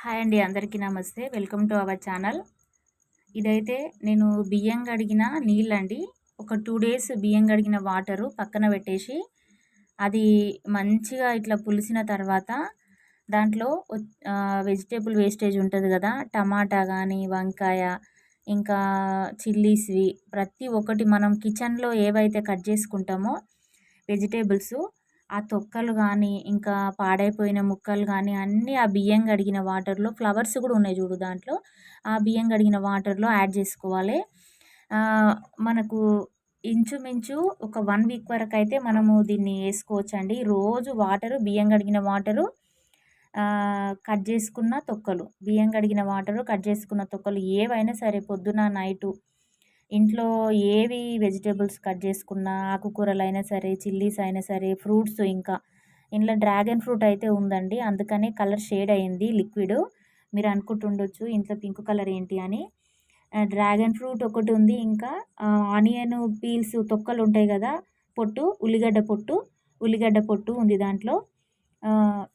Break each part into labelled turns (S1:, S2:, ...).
S1: Hi అండి అందరికీ నమస్తే. Welcome to our channel. ఇదైతే నేను బియ్యం కడిగిన నీళ్ళండి. ఒక టూ డేస్ బియ్యం కడిగిన వాటరు పక్కన పెట్టేసి అది మంచిగా ఇట్లా పులిసిన తర్వాత దాంట్లో వెజిటేబుల్ వేస్టేజ్ ఉంటుంది కదా టమాటా కానీ వంకాయ ఇంకా చిల్లీస్వి ప్రతి ఒక్కటి మనం కిచెన్లో ఏవైతే కట్ చేసుకుంటామో వెజిటేబుల్స్ ఆ తొక్కలు కానీ ఇంకా పాడైపోయిన ముక్కలు కానీ అన్నీ ఆ బియ్యం కడిగిన వాటర్లో ఫ్లవర్స్ కూడా ఉన్నాయి చూడు దాంట్లో. ఆ బియ్యం కడిగిన వాటర్లో యాడ్ చేసుకోవాలి. మనకు ఇంచుమించు ఒక వన్ వీక్ వరకు అయితే మనము దీన్ని వేసుకోవచ్చు అండి రోజు వాటరు బియ్యం కడిగిన వాటరు కట్ చేసుకున్న తొక్కలు. బియ్యం కడిగిన వాటరు కట్ చేసుకున్న తొక్కలు ఏవైనా సరే పొద్దున నైటు ఇంట్లో ఏవి వెజిటేబుల్స్ కట్ చేసుకున్న ఆకుకూరలు అయినా సరే చిల్లీస్ అయినా సరే ఫ్రూట్స్ ఇంకా. ఇంట్లో డ్రాగన్ ఫ్రూట్ అయితే ఉందండి. అందుకనే కలర్ షేడ్ అయింది లిక్విడ్. మీరు అనుకుంటుండొచ్చు ఇంట్లో పింక్ కలర్ ఏంటి అని. డ్రాగన్ ఫ్రూట్ ఒకటి ఉంది ఇంకా. ఆనియన్ పీల్స్ తొక్కలు ఉంటాయి కదా పొట్టు ఉల్లిగడ్డ పొట్టు ఉల్లిగడ్డ పొట్టు ఉంది దాంట్లో.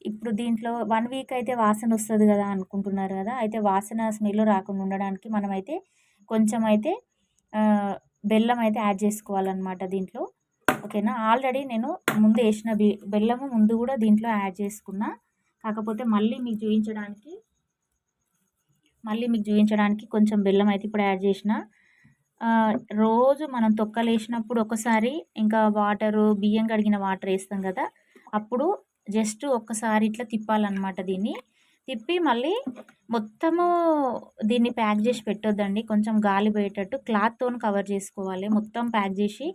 S1: ఇప్పుడు దీంట్లో వన్ వీక్ అయితే వాసన వస్తుంది కదా అనుకుంటున్నారు కదా అయితే వాసన స్మెల్ రాకుండా ఉండడానికి మనమైతే కొంచెం అయితే బెల్లం అయితే యాడ్ చేసుకోవాలన్నమాట దీంట్లో. ఓకేనా? ఆల్రెడీ నేను ముందు వేసిన బెల్లము ముందు కూడా దీంట్లో యాడ్ చేసుకున్నా. కాకపోతే మళ్ళీ మీకు చూపించడానికి మళ్ళీ మీకు చూపించడానికి కొంచెం బెల్లం అయితే ఇప్పుడు యాడ్ చేసిన. రోజు మనం తొక్కలు వేసినప్పుడు ఒకసారి ఇంకా వాటరు బియ్యం కడిగిన వాటర్ వేస్తాం కదా? అప్పుడు జస్ట్ ఒక్కసారి ఇట్లా తిప్పాలన్నమాట దీన్ని. తిప్పి మళ్ళీ మొత్తము దీన్ని ప్యాక్ చేసి పెట్టొద్దండి. కొంచెం గాలి పోయేటట్టు క్లాత్తో కవర్ చేసుకోవాలి. మొత్తం ప్యాక్ చేసి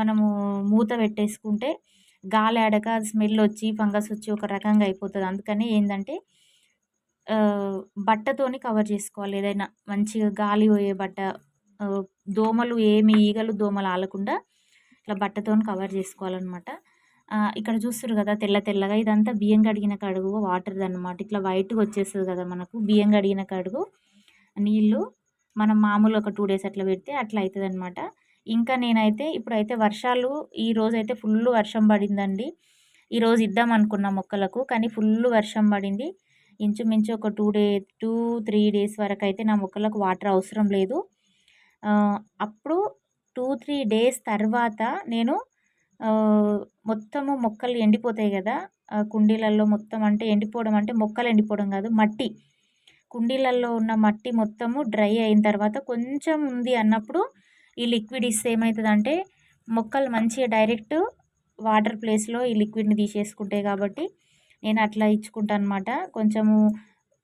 S1: మనము మూత పెట్టేసుకుంటే గాలి ఆడక స్మెల్ వచ్చి ఫంగస్ వచ్చి ఒక రకంగా అయిపోతుంది. అందుకని ఏంటంటే బట్టతోని కవర్ చేసుకోవాలి. ఏదైనా మంచిగా గాలి పోయే బట్ట దోమలు ఏమి ఈగలు దోమలు ఆలకుండా ఇట్లా బట్టతోని కవర్ చేసుకోవాలన్నమాట. ఇక్కడ చూస్తారు కదా తెల్ల తెల్లగా ఇదంతా బియ్యం కడిగిన కడుగు వాటర్ అనమాట ఇట్లా వైట్గా వచ్చేస్తుంది కదా మనకు బియ్యం కడిగిన కడుగు నీళ్ళు మనం మామూలు ఒక టూ డేస్ అట్లా పెడితే అట్లా అవుతుంది అనమాట ఇంకా నేనైతే ఇప్పుడైతే వర్షాలు ఈ రోజైతే ఫుల్ వర్షం పడిందండి. ఈరోజు ఇద్దాం అనుకున్న మొక్కలకు కానీ ఫుల్ వర్షం పడింది. ఇంచుమించు ఒక two day two three days వరకు అయితే నా మొక్కలకు వాటర్ అవసరం లేదు. అప్పుడు టూ త్రీ డేస్ తర్వాత నేను మొత్తము మొక్కలు ఎండిపోతాయి కదా! కుండీలలో మొత్తం అంటే ఎండిపోవడం అంటే మొక్కలు ఎండిపోవడం కాదు మట్టి. కుండీలలో ఉన్న మట్టి మొత్తము డ్రై అయిన తర్వాత కొంచెం ఉంది అన్నప్పుడు ఈ లిక్విడ్ ఇస్తే ఏమవుతుందంటే మొక్కలు మంచిగా డైరెక్ట్ వాటర్ ప్లేస్లో ఈ లిక్విడ్ని తీసేసుకుంటాయి కాబట్టి నేను అట్లా ఇచ్చుకుంటాను అనమాట కొంచెము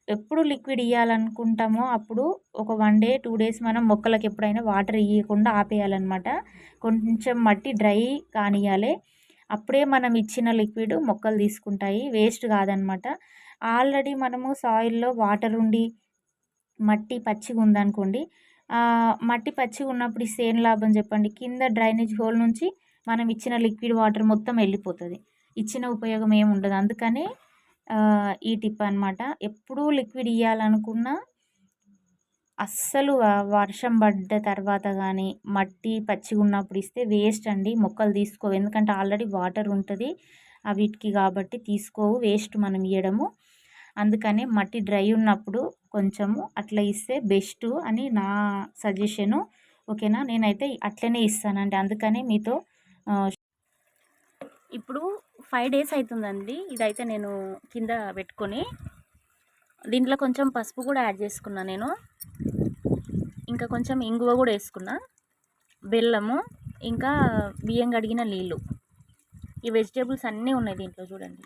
S1: ఎప్పుడు లిక్విడ్ ఇవ్వాలనుకుంటామో అప్పుడు ఒక వన్ డే టూ డేస్ మనం మొక్కలకు ఎప్పుడైనా వాటర్ ఇవ్వకుండా ఆపేయాలన్నమాట. కొంచెం మట్టి డ్రై కానియాలి అప్పుడే మనం ఇచ్చిన లిక్విడ్ మొక్కలు తీసుకుంటాయి. వేస్ట్ కాదనమాట ఆల్రెడీ మనము సాయిల్లో వాటర్ ఉండి మట్టి పచ్చిగా ఉందనుకోండి మట్టి పచ్చిగా ఉన్నప్పుడు సేమ్ లాభం చెప్పండి. కింద డ్రైనేజ్ హోల్ నుంచి మనం ఇచ్చిన లిక్విడ్ వాటర్ మొత్తం వెళ్ళిపోతుంది. ఇచ్చిన ఉపయోగం ఏమి ఉండదు. అందుకని ఈ టిప్ అనమాట ఎప్పుడూ లిక్విడ్ ఇవ్వాలనుకున్నా అస్సలు వర్షం పడ్డ తర్వాత కానీ మట్టి పచ్చిగా ఉన్నప్పుడు ఇస్తే వేస్ట్ అండి. మొక్కలు తీసుకోవు. ఎందుకంటే ఆల్రెడీ వాటర్ ఉంటుంది. వీటికి కాబట్టి తీసుకోవు. వేస్ట్ మనం ఇవ్వడము అందుకనే మట్టి డ్రై ఉన్నప్పుడు కొంచెము అట్లా ఇస్తే బెస్ట్ అని నా సజెషను. ఓకేనా? నేనైతే అట్లనే ఇస్తానండి. అందుకనే మీతో ఇప్పుడు ఫైవ్ డేస్ అవుతుందండి ఇదైతే నేను కింద పెట్టుకొని దీంట్లో కొంచెం పసుపు కూడా యాడ్ చేసుకున్నా నేను. ఇంకా కొంచెం ఇంగువ కూడా వేసుకున్నా. బెల్లము ఇంకా బియ్యం కడిగిన నీళ్ళు. ఈ వెజిటేబుల్స్ అన్నీ ఉన్నాయి దీంట్లో చూడండి.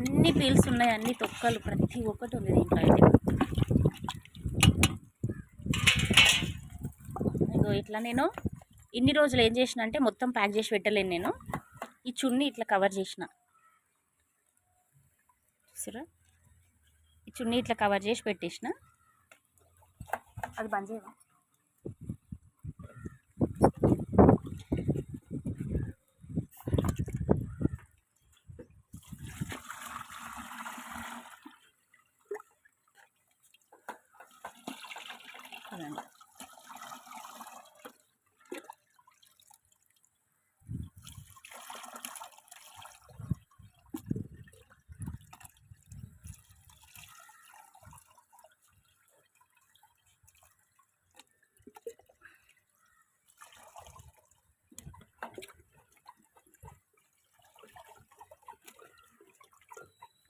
S1: అన్ని పీల్స్ ఉన్నాయి అన్ని తొక్కలు. ప్రతి ఒక్కటి ఉంది దీంట్లో అయితే. ఇగో ఇట్లా నేను ఇన్ని రోజులు ఏం చేసిన అంటే మొత్తం ప్యాక్ చేసి పెట్టలేను నేను. ఈ చున్నీ ఇట్లా కవర్ చేసిన. చూసారా ఈ చున్నీ ఇట్లా కవర్ చేసి పెట్టేసిన. అది బంద్ చేయవా?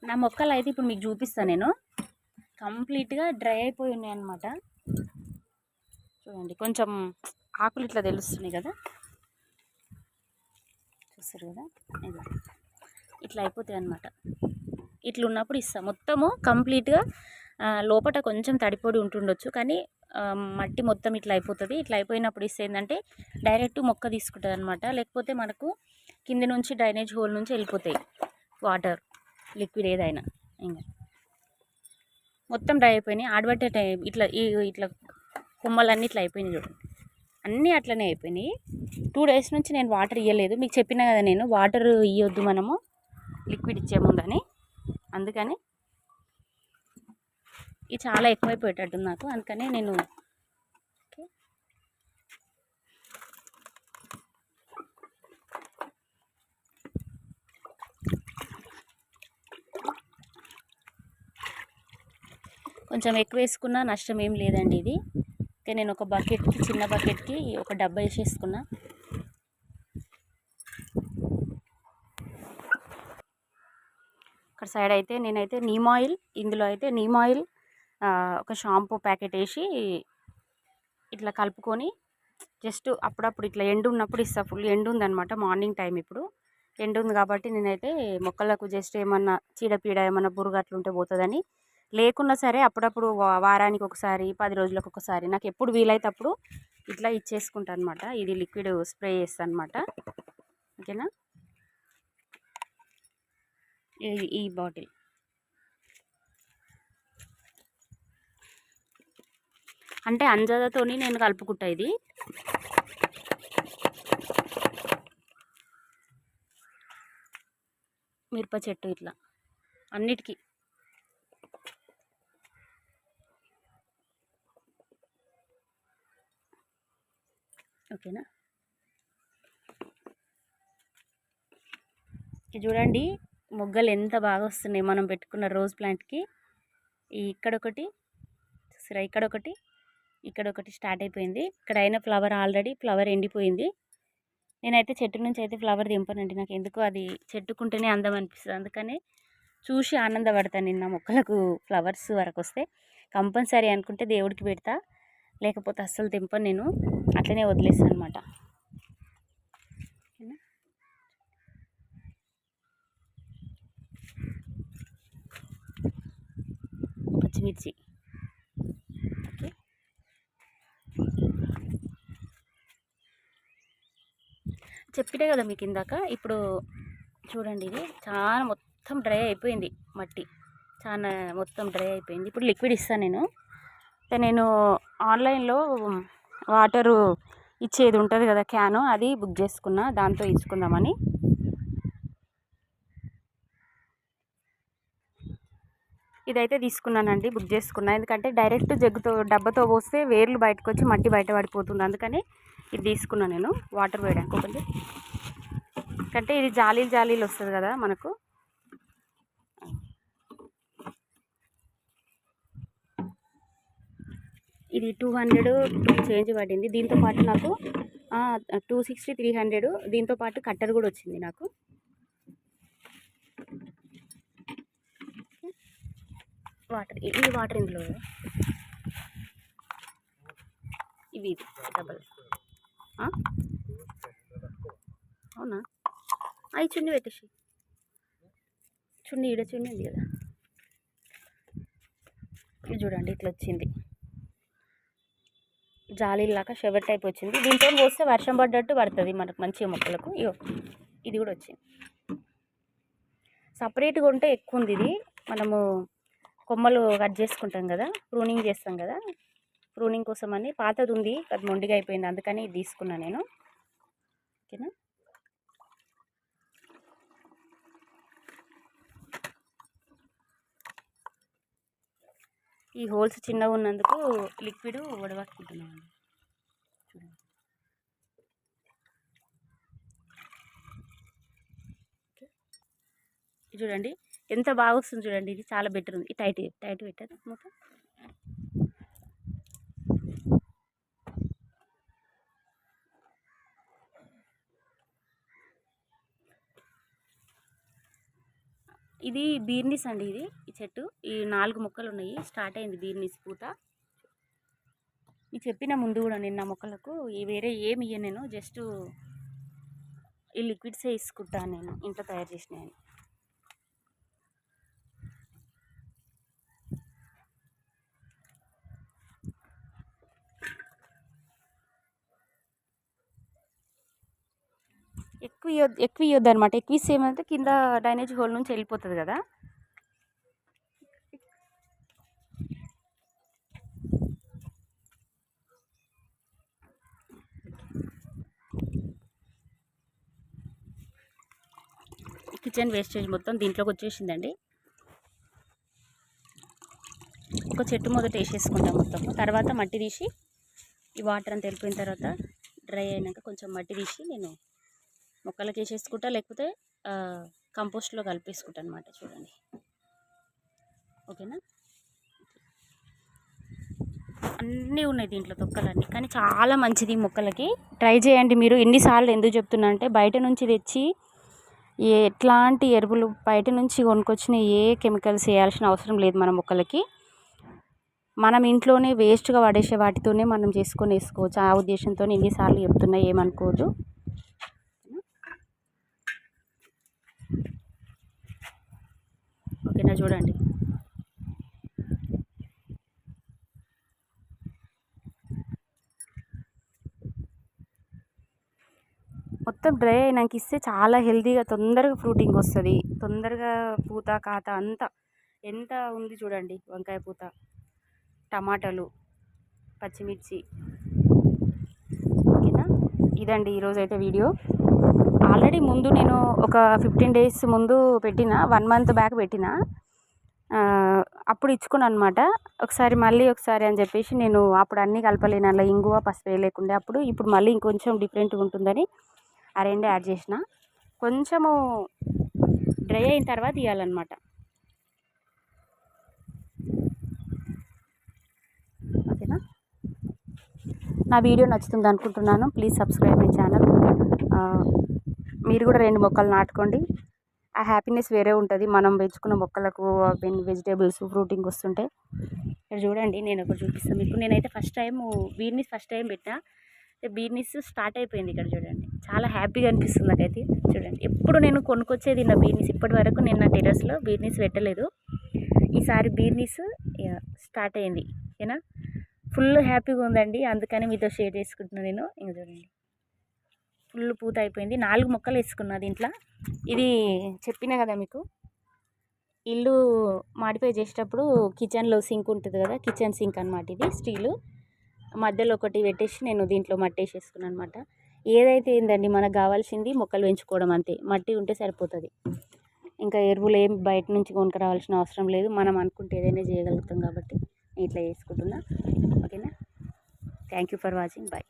S1: నా మొక్కలు అయితే ఇప్పుడు మీకు చూపిస్తాను నేను. కంప్లీట్గా డ్రై అయిపోయి ఉన్నాయి అనమాట చూడండి కొంచెం ఆకులు ఇట్లా తెలుస్తున్నాయి కదా? చూస్తారు కదా? ఇదిగో. ఇట్లా అయిపోతాయి అనమాట ఇట్లా ఉన్నప్పుడు ఇస్తాం. మొత్తము కంప్లీట్గా లోపల లోపట కొంచెం తడిపొడి ఉంటుండొచ్చు కానీ మట్టి మొత్తం ఇట్లా అయిపోతుంది. ఇట్లా అయిపోయినప్పుడు ఇస్తే ఏంటంటే డైరెక్ట్ మొక్క తీసుకుంటుంది అనమాట లేకపోతే మనకు కింద నుంచి డ్రైనేజ్ హోల్ నుంచి వెళ్ళిపోతాయి వాటర్. లిక్విడ్ ఏదైనా ఇంకా మొత్తం డ్రై అయిపోయినాయి. ఆడబట్టే టైం ఇట్లా ఈ ఇట్లా కొమ్మలన్నీ ఇట్లా అయిపోయినాయి చూడండి అన్నీ అట్లనే అయిపోయినాయి. టూ డేస్ నుంచి నేను వాటర్ ఇవ్వలేదు మీకు చెప్పిన కదా నేను వాటర్ ఇవ్వద్దు మనము లిక్విడ్ ఇచ్చే ముందని. అందుకని ఇది చాలా ఎక్కువైపోయేటట్టుంది నాకు. అందుకని నేను కొంచెం ఎక్కువ వేసుకున్నా నష్టం ఏం లేదండి ఇది. ఓకే నేను ఒక బకెట్కి చిన్న బకెట్కి ఒక డబ్బా వేసేసుకున్నా. ఇక్కడ సైడ్ అయితే నేనైతే నీమ్ ఆయిల్ ఇందులో అయితే నీమ్ ఆయిల్ ఒక షాంపూ ప్యాకెట్ వేసి ఇట్లా కలుపుకొని జస్ట్ అప్పుడప్పుడు ఇట్లా ఎండు ఉన్నప్పుడు ఇస్తా. ఫుల్ ఎండు ఉందన్నమాట మార్నింగ్ టైం ఇప్పుడు. ఎండు ఉంది కాబట్టి నేనైతే మొక్కలకు జస్ట్ ఏమన్నా చీడపీడ ఏమన్నా పురుగు అట్లా ఉంటే పోతుందని లేకున్నా సరే అప్పుడప్పుడు వారానికి ఒకసారి పది రోజులకు ఒకసారి నాకు ఎప్పుడు వీలైతే అప్పుడు ఇట్లా ఇచ్చేసుకుంటా అనమాట ఇది లిక్విడ్ స్ప్రే చేస్తాను అనమాట ఓకేనా? ఈ బాటిల్. అంటే అంజదతోని నేను కలుపుకుంటా ఇది. మిరప చెట్టు ఇట్లా. అన్నిటికీ. ఓకేనా? చూడండి మొగ్గలు ఎంత బాగా వస్తున్నాయి. మనం పెట్టుకున్న రోజ్ ప్లాంట్కి. ఈ ఇక్కడొకటి చూసారా? ఇక్కడొకటి ఇక్కడొకటి స్టార్ట్ అయిపోయింది. ఇక్కడ అయిన ఫ్లవర్ ఆల్రెడీ ఫ్లవర్ ఎండిపోయింది. నేనైతే చెట్టు నుంచి అయితే ఫ్లవర్ దింపనండి. నాకు ఎందుకో అది చెట్టుకుంటేనే అందం అనిపిస్తుంది. అందుకని చూసి ఆనందపడతాను నిన్న మొక్కలకు ఫ్లవర్స్ వరకు వస్తే. కంపల్సరీ అనుకుంటే దేవుడికి పెడతా. లేకపోతే అస్సలు తెంపను నేను. అట్లనే వదిలేస్తాను అనమాట పచ్చిమిర్చి. ఓకే. చెప్పినా కదా మీకు ఇందాక? ఇప్పుడు చూడండి ఇది. చాలా మొత్తం డ్రై అయిపోయింది మట్టి. చాలా మొత్తం డ్రై అయిపోయింది. ఇప్పుడు లిక్విడ్ ఇస్తాను నేను. నేను ఆన్లైన్లో వాటరు ఇచ్చేది ఉంటుంది కదా క్యాను అది బుక్ చేసుకున్నా దాంతో ఇచ్చుకుందామని. ఇదైతే తీసుకున్నానండి బుక్ చేసుకున్నా. ఎందుకంటే డైరెక్ట్ జగ్గుతో డబ్బాతో పోస్తే వేర్లు బయటకు వచ్చి మట్టి బయట పడిపోతుంది. అందుకని ఇది తీసుకున్నాను నేను వాటర్ వేయడానికి ఒకటి. ఎందుకంటే ఇది జాలీలు జాలీలు వస్తుంది కదా మనకు. ఇది టూ హండ్రెడ్ చేంజ్ పడింది. దీంతో పాటు నాకు టూ సిక్స్టీ త్రీ హండ్రెడ్ దీంతో పాటు కట్టర్ కూడా వచ్చింది నాకు. వాటర్ ఇది వాటర్ ఇందులో. ఇవి డబల్. అవునా? అవి చున్నీ పెట్టేసి. చున్నీ ఈడ చున్నీ ఉంది కదా. ఇది చూడండి ఇట్లా వచ్చింది. జాలీలాగా షవర్ టైప్ వచ్చింది. దీంతో పోస్తే వర్షం పడ్డట్టు పడుతుంది మనకు మంచిగా మొక్కలకు. ఇయో ఇది కూడా వచ్చింది. సపరేట్గా ఉంటే ఎక్కువ ఉంది ఇది. మనము కొమ్మలు కట్ చేసుకుంటాం కదా ప్రూనింగ్ చేస్తాం కదా. ప్రూనింగ్ కోసం అని పాతది ఉంది అది మొండిగా అయిపోయింది అందుకని ఇది తీసుకున్నా నేను. ఓకేనా? ఈ హోల్స్ చిన్నగా ఉన్నందుకు లిక్విడ్ వడగట్టుకుంటున్నాను చూడండి. చూడండి ఎంత బాగా వస్తుంది చూడండి. ఇది చాలా బెటర్ ఉంది. ఈ టైట్ టైట్ పెట్టదు మొత్తం ఇది బీర్నిస్ అండి ఇది ఈ చెట్టు. ఈ నాలుగు మొక్కలు ఉన్నాయి స్టార్ట్ అయింది బీర్నిస్ పూత. మీకు చెప్పిన ముందు కూడా నిన్న మొక్కలకు ఈ వేరే ఏమి ఇయ్య నేను జస్ట్ ఈ లిక్విడ్సే ఇసుకుంటాను నేను ఇంట్లో తయారు చేసినాయని ఎక్కువ ఎక్కువ ఇవ్వద్దు అనమాట ఎక్కువ ఇస్తే ఏమంటే కింద డ్రైనేజ్ హోల్ నుంచి వెళ్ళిపోతుంది కదా. కిచెన్ వేస్టేజ్ మొత్తం దీంట్లోకి వచ్చేసిందండి ఒక చెట్టు మొదట వేసేసుకుంటాం మొత్తం. తర్వాత మట్టి తీసి ఈ వాటర్ అంతా వెళ్ళిపోయిన తర్వాత డ్రై అయినాక కొంచెం మట్టి తీసి నేను మొక్కలకి వేసేసుకుంటా లేకపోతే కంపోస్ట్లో కలిపేసుకుంటా అనమాట చూడండి. ఓకేనా? అన్నీ ఉన్నాయి దీంట్లో తొక్కలన్నీ కానీ చాలా మంచిది మొక్కలకి. ట్రై చేయండి మీరు. ఎన్నిసార్లు ఎందుకు చెప్తున్నా అంటే బయట నుంచి తెచ్చి ఏ ఎట్లాంటి ఎరువులు బయట నుంచి కొనుక్కొచ్చిన ఏ కెమికల్స్ వేయాల్సిన అవసరం లేదు మన మొక్కలకి. మనం ఇంట్లోనే వేస్ట్గా పడేసే వాటితోనే మనం చేసుకొని వేసుకోవచ్చు. ఆ ఉద్దేశంతో ఎన్నిసార్లు చెప్తున్నా ఏమనుకోవద్దు. ఓకేనా చూడండి. మొత్తం డ్రై అయినాక ఇస్తే చాలా హెల్తీగా తొందరగా ఫ్రూటింగ్ వస్తుంది. తొందరగా పూత కాత అంతా ఎంత ఉంది చూడండి వంకాయ పూత. టమాటాలు పచ్చిమిర్చి. ఓకేనా? ఇదండి ఈరోజైతే వీడియో. ఆల్రెడీ ముందు నేను ఒక ఫిఫ్టీన్ డేస్ ముందు పెట్టిన వన్ మంత్ బ్యాక్ పెట్టిన. అప్పుడు ఇచ్చుకున్నాను అనమాట ఒకసారి మళ్ళీ ఒకసారి అని చెప్పేసి నేను అప్పుడు అన్నీ కలపలేను. అలా ఇంగువ పసుపు వేయలేకుండే అప్పుడు ఇప్పుడు మళ్ళీ ఇంకొంచెం డిఫరెంట్గా ఉంటుందని ఆ రెండు యాడ్ చేసిన. కొంచెము డ్రై అయిన తర్వాత ఇవ్వాలన్నమాట ఓకేనా? నా వీడియో నచ్చుతుంది అనుకుంటున్నాను. Please subscribe my channel. మీరు కూడా రెండు మొక్కలు నాటుకోండి. ఆ హ్యాపీనెస్ వేరే ఉంటుంది. మనం పెంచుకున్న మొక్కలకు వెజిటేబుల్స్ ఫ్రూటింగ్ వస్తుంటే. ఇక్కడ చూడండి నేను ఒకటి చూపిస్తాను మీకు. నేనైతే ఫస్ట్ టైం బీర్నీస్ ఫస్ట్ టైం పెట్టినా బీర్నీస్ స్టార్ట్ అయిపోయింది ఇక్కడ చూడండి. చాలా హ్యాపీగా అనిపిస్తుంది నాకైతే. చూడండి ఎప్పుడు నేను కొనుక్కొచ్చేది నా. బీర్నీస్ ఇప్పటి వరకు నేను నా టెరస్లో బీర్నీస్ పెట్టలేదు. ఈసారి బీర్నీస్ స్టార్ట్ అయింది. ఓకేనా ఫుల్ హ్యాపీగా ఉందండి. అందుకని మీతో షేర్ చేసుకుంటున్నాను నేను. ఇంకా చూడండి. ఫుల్ పూత అయిపోయింది. నాలుగు మొక్కలు వేసుకున్నా దీంట్లో. ఇది చెప్పిన కదా మీకు? ఇల్లు మాడిఫై చేసేటప్పుడు కిచెన్లో సింక్ ఉంటుంది కదా? కిచెన్ సింక్ అనమాట ఇది స్టీలు. మధ్యలో ఒకటి పెట్టేసి నేను దీంట్లో మట్టి వేసేసుకున్నాను అనమాట ఏదైతే ఏందండి మనకు కావాల్సింది మొక్కలు పెంచుకోవడం అంతే. మట్టి ఉంటే సరిపోతుంది. ఇంకా ఎరువులు ఏం బయట నుంచి కొనుక్క రావాల్సిన అవసరం లేదు. మనం అనుకుంటే ఏదైనా చేయగలుగుతాం కాబట్టి నేను ఇట్లా చేసుకుంటున్నా. ఓకేనా? Thank you for watching bye